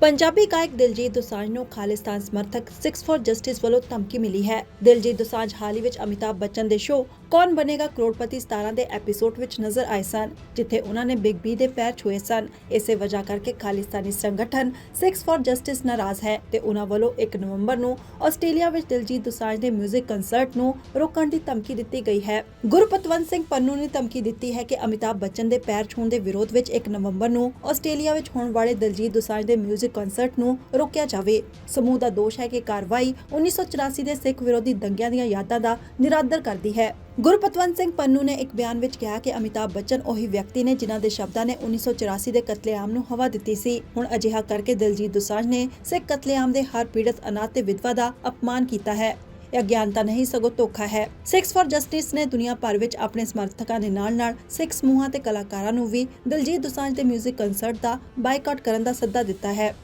ਪੰਜਾਬੀ ਗਾਇਕ ਦਿਲਜੀਤ ਦੋਸਾਂਝ ਨੂੰ ਖਾਲਿਸਤਾਨ ਸਮਰਥਕ 6 ਫॉर ਜਸਟਿਸ ਵੱਲੋਂ ਧਮਕੀ ਮਿਲੀ ਹੈ। ਦਿਲਜੀਤ ਦੋਸਾਂਝ ਹਾਲ ਹੀ ਵਿੱਚ ਅਮਿਤਾਭ ਬੱਚਨ ਦੇ ਸ਼ੋਅ ਕੌਣ ਬਨੇਗਾ ਕਰੋੜਪਤੀ 17 ਦੇ ਐਪੀਸੋਡ ਵਿੱਚ ਨਜ਼ਰ ਆਏ ਸਨ, ਜਿੱਥੇ ਉਹਨਾਂ ਨੇ ਬਿਗ ਬੀ ਦੇ ਪੈਰ ਛੋਏ ਸਨ। ਇਸੇ ਵਜ੍ਹਾ ਕਰਕੇ ਖਾਲਿਸਤਾਨੀ ਸੰਗਠਨ 6 ਫਾਰ ਜਸਟਿਸ ਨਾਰਾਜ਼ ਹੈ ਤੇ ਉਹਨਾਂ ਵੱਲੋਂ 1 ਨਵੰਬਰ ਨੂੰ ਆਸਟ੍ਰੇਲੀਆ ਵਿੱਚ ਦਿਲਜੀਤ ਦੁਸਾਂਝ ਦੇ 뮤직 ਕੰਸਰਟ ਨੂੰ ਰੋਕਣ ਦੀ ਧਮਕੀ ਦਿੱਤੀ ਗਈ ਹੈ। ਗੁਰਪਤਵੰਤ ਸਿੰਘ ਪੰਨੂ ਨੇ ਧਮਕੀ ਦਿੱਤੀ ਹੈ ਕਿ ਅਮਿਤਾਭ ਬੱਚਨ ਦੇ ਪੈਰ ਛੋਣ ਦੇ ਵਿਰੋਧ ਵਿੱਚ 1 ਨਵੰਬਰ ਨੂੰ ਆਸਟ੍ਰੇਲੀਆ ਵਿੱਚ ਹੋਣ ਵਾਲੇ ਦਿਲਜੀਤ ਦੁਸਾਂਝ ਦੇ 뮤직 ਕੰਸਰਟ ਨੂੰ ਰੋਕਿਆ ਜਾਵੇ। ਸਮੂਹ ਦਾ ਦੋਸ਼ ਹੈ ਕਿ ਕਾਰਵਾਈ 1984 ਦੇ ਸਿੱਖ ਵਿਰੋਧੀ ਦੰਗਿਆਂ ਦੀਆਂ ਯਾਦਾਂ ਦਾ ਨਿਰਾਦਰ ਕਰਦੀ ਹੈ। ਗੁਰਪਤਵੰਤ ਸਿੰਘ ਪੰਨੂ ਨੇ ਇੱਕ ਬਿਆਨ ਵਿੱਚ ਕਿਹਾ ਕਿ ਅਮਿਤਾਬ ਬਚਨ ਉਹੀ ਵਿਅਕਤੀ ਨੇ ਜਿਨ੍ਹਾਂ ਦੇ ਸ਼ਬਦਾਂ ਨੇ 1984 ਦੇ ਕਤਲੇਆਮ ਨੂੰ ਹਵਾ ਦਿੱਤੀ ਸੀ। ਹੁਣ ਅਜਿਹਾ ਕਰਕੇ ਦਿਲਜੀਤ ਦੋਸਾਂਝ ਨੇ ਸਿੱਖ ਕਤਲੇਆਮ ਦੇ ਹਰ ਪੀੜਤ ਅਨਾਥ ਤੇ ਵਿਧਵਾ ਦਾ ਅਪਮਾਨ ਕੀਤਾ ਹੈ। ਇਹ ਅਗਿਆਨਤਾ ਨਹੀਂ, ਸਗੋਂ ਧੋਖਾ ਹੈ। ਸਿਕਸ ਫਾਰ ਜਸਟਿਸ ਨੇ ਦੁਨੀਆ ਭਰ ਵਿੱਚ ਆਪਣੇ ਸਮਰਥਕਾਂ ਦੇ ਨਾਲ-ਨਾਲ ਸਿੱਖ ਸਮੂਹਾਂ ਤੇ ਕਲਾਕਾਰਾਂ ਨੂੰ ਵੀ ਦਿਲਜੀਤ ਦੋਸਾਂਝ ਦੇ 뮤직 ਕਨਸਰਟ ਦਾ ਬਾਈਕਾਟ ਕਰਨ ਦਾ ਸੱਦਾ ਦਿੱਤਾ ਹੈ।